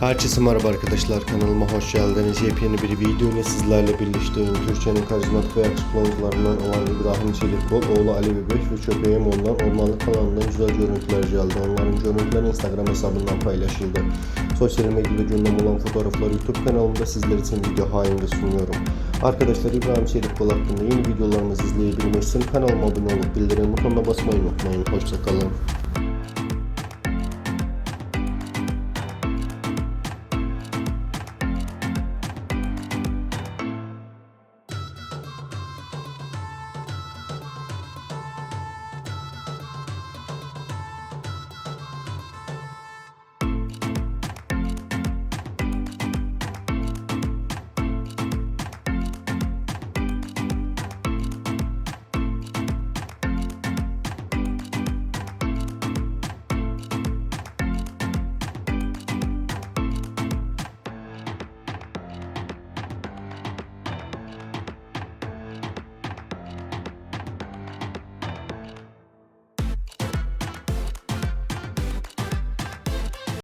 Herkese merhaba arkadaşlar kanalıma hoş geldiniz. Yepyeni bir video ile sizlerle birlikteyim. Türkiye'nin karizmatik ve yakışıklı oyuncularından olan İbrahim Çelikbol, oğlu Ali Bebek ve köpeğim olan Ormanlık kanalından güzel görüntüler geldi. Onların görüntüleri Instagram hesabından paylaşıldı. Sosyal medyada gündem olan fotoğrafları YouTube kanalımda sizler için video halinde sunuyorum. Arkadaşlar İbrahim Çelikbol hakkında yeni videolarımızı izleyebilmek için kanalıma abone olup bildirim butonuna basmayı unutmayın. Hoşçakalın.